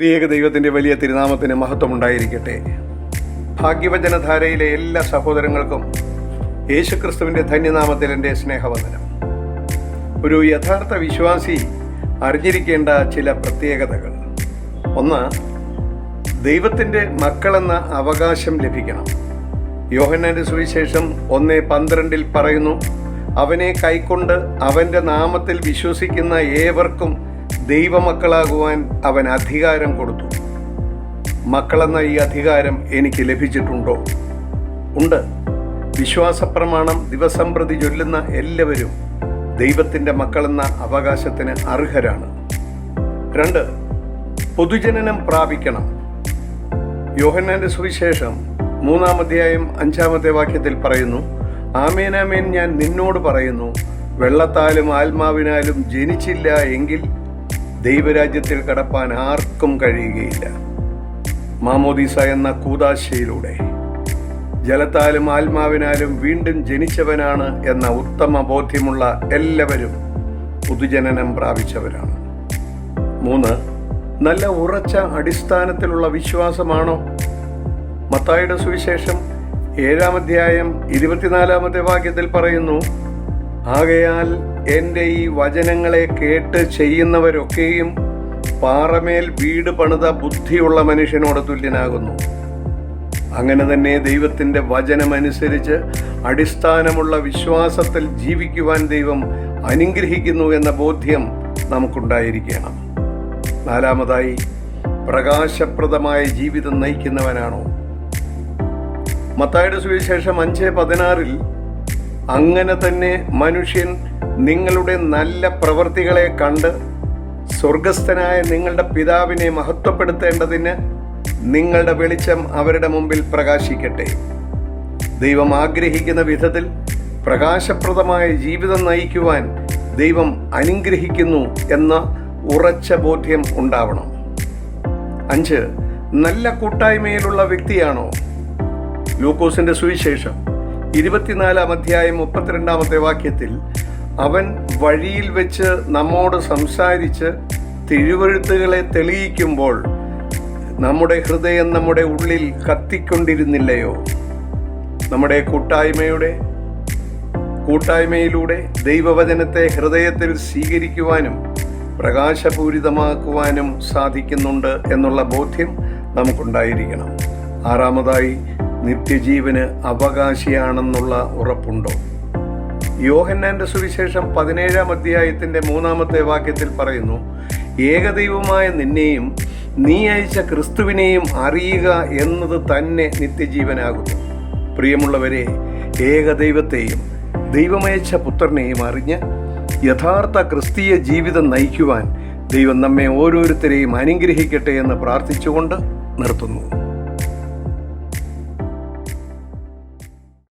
പ്രിയക ദൈവത്തിന്റെ വലിയ തിരുനാമത്തിന് മഹത്വമുണ്ടായിരിക്കട്ടെ. ഭാഗ്യവചനധാരയിലെ എല്ലാ സഹോദരങ്ങൾക്കും യേശുക്രിസ്തുവിന്റെ ധന്യനാമത്തിൽ എന്റെ സ്നേഹവന്ദനം. ഒരു യഥാർത്ഥ വിശ്വാസി അറിഞ്ഞിരിക്കേണ്ട ചില പ്രത്യേകതകൾ. ഒന്ന് ദൈവത്തിന്റെ മക്കളെന്ന അവകാശം ലഭിക്കണം. യോഹന്നാന്റെ സുവിശേഷം ഒന്ന് പന്ത്രണ്ടിൽ പറയുന്നു അവനെ കൈക്കൊണ്ട് അവന്റെ നാമത്തിൽ വിശ്വസിക്കുന്ന ഏവർക്കും ദൈവമക്കളാകുവാൻ അവൻ അധികാരം കൊടുത്തു. മക്കളെന്ന ഈ അധികാരം എനിക്ക് ലഭിച്ചിട്ടുണ്ടോ? ഉണ്ട്. വിശ്വാസപ്രമാണം ദിവസം പ്രതി ചൊല്ലുന്ന എല്ലാവരും ദൈവത്തിന്റെ മക്കളെന്ന അവകാശത്തിന് അർഹരാണ്. രണ്ട് പൊതുജനനം പ്രാപിക്കണം. യോഹന്നാന്റെ സുവിശേഷം മൂന്നാം അധ്യായം അഞ്ചാമത്തെ വാക്യത്തിൽ പറയുന്നു ആമേനാമേൻ ഞാൻ നിന്നോട് പറയുന്നു വെള്ളത്താലും ആത്മാവിനാലും ജനിച്ചില്ല എങ്കിൽ ദൈവരാജ്യത്തിൽ കടപ്പാൻ ആർക്കും കഴിയുകയില്ല. മാമോദീസ എന്ന കൂതാശയിലൂടെ. ജലത്താലും ആത്മാവിനാലും വീണ്ടും ജനിച്ചവനാണ് എന്ന ഉത്തമ ബോധ്യമുള്ള എല്ലാവരും പുതുജനനം പ്രാപിച്ചവരാണ്. മൂന്ന് നല്ല ഉറച്ച അടിസ്ഥാനത്തിലുള്ള വിശ്വാസമാണോ? മത്തായുടെ സുവിശേഷം ഏഴാം അധ്യായം ഇരുപത്തിനാലാമത്തെ വാക്യത്തിൽ പറയുന്നു ആകയാൽ എന്റെ ഈ വചനങ്ങളെ കേട്ട് ചെയ്യുന്നവരൊക്കെയും പാറമേൽ വീട് പണിത ബുദ്ധിയുള്ള മനുഷ്യനോട് തുല്യനാകുന്നു. അങ്ങനെ തന്നെ ദൈവത്തിന്റെ വചനമനുസരിച്ച് അടിസ്ഥാനമുള്ള വിശ്വാസത്തിൽ ജീവിക്കുവാൻ ദൈവം അനുഗ്രഹിക്കുന്നു എന്ന ബോധ്യം നമുക്കുണ്ടായിരിക്കണം. നാലാമതായി പ്രകാശപ്രദമായ ജീവിതം നയിക്കുന്നവനാണോ? മത്തായുടെ സുവിശേഷം അഞ്ച് പതിനാറിൽ അങ്ങനെ തന്നെ മനുഷ്യൻ നിങ്ങളുടെ നല്ല പ്രവൃത്തികളെ കണ്ട് സ്വർഗസ്ഥനായ നിങ്ങളുടെ പിതാവിനെ മഹത്വപ്പെടുത്തേണ്ടതിന് നിങ്ങളുടെ വെളിച്ചം അവരുടെ മുമ്പിൽ പ്രകാശിക്കട്ടെ. ദൈവം ആഗ്രഹിക്കുന്ന വിധത്തിൽ പ്രകാശപ്രദമായ ജീവിതം നയിക്കുവാൻ ദൈവം അനുഗ്രഹിക്കുന്നു എന്ന ഉറച്ച ബോധ്യം ഉണ്ടാവണം. അഞ്ച് നല്ല കൂട്ടായ്മയിലുള്ള വ്യക്തിയാണോ? ലൂക്കോസിന്റെ സുവിശേഷം. ഇരുപത്തിനാലാം അധ്യായം മുപ്പത്തിരണ്ടാമത്തെ വാക്യത്തിൽ അവൻ വഴിയിൽ വെച്ച് നമ്മോട് സംസാരിച്ച് തിരുവഴുത്തുകളെ തെളിയിക്കുമ്പോൾ നമ്മുടെ ഹൃദയം നമ്മുടെ ഉള്ളിൽ കത്തിക്കൊണ്ടിരുന്നില്ലയോ? നമ്മുടെ കൂട്ടായ്മയുടെ കൂട്ടായ്മയിലൂടെ ദൈവവചനത്തെ ഹൃദയത്തിൽ സ്വീകരിക്കുവാനും പ്രകാശപൂരിതമാക്കുവാനും സാധിക്കുന്നുണ്ട് എന്നുള്ള ബോധ്യം നമുക്കുണ്ടായിരിക്കണം. ആറാമതായി നിത്യജീവന് അവകാശിയാണെന്നുള്ള ഉറപ്പുണ്ടോ? യോഹന്നാന്റെ സുവിശേഷം പതിനേഴാം അധ്യായത്തിന്റെ മൂന്നാമത്തെ വാക്യത്തിൽ പറയുന്നു ഏകദൈവമായ നിന്നെയും നീ അയച്ച ക്രിസ്തുവിനെയും അറിയുക എന്നത് തന്നെ നിത്യജീവനാകുന്നു. പ്രിയമുള്ളവരെ ഏകദൈവത്തെയും ദൈവമയച്ച പുത്രനെയും അറിഞ്ഞ് യഥാർത്ഥ ക്രിസ്തീയ ജീവിതം നയിക്കുവാൻ ദൈവം നമ്മെ ഓരോരുത്തരെയും അനുഗ്രഹിക്കട്ടെ എന്ന് പ്രാർത്ഥിച്ചുകൊണ്ട് നിർത്തുന്നു.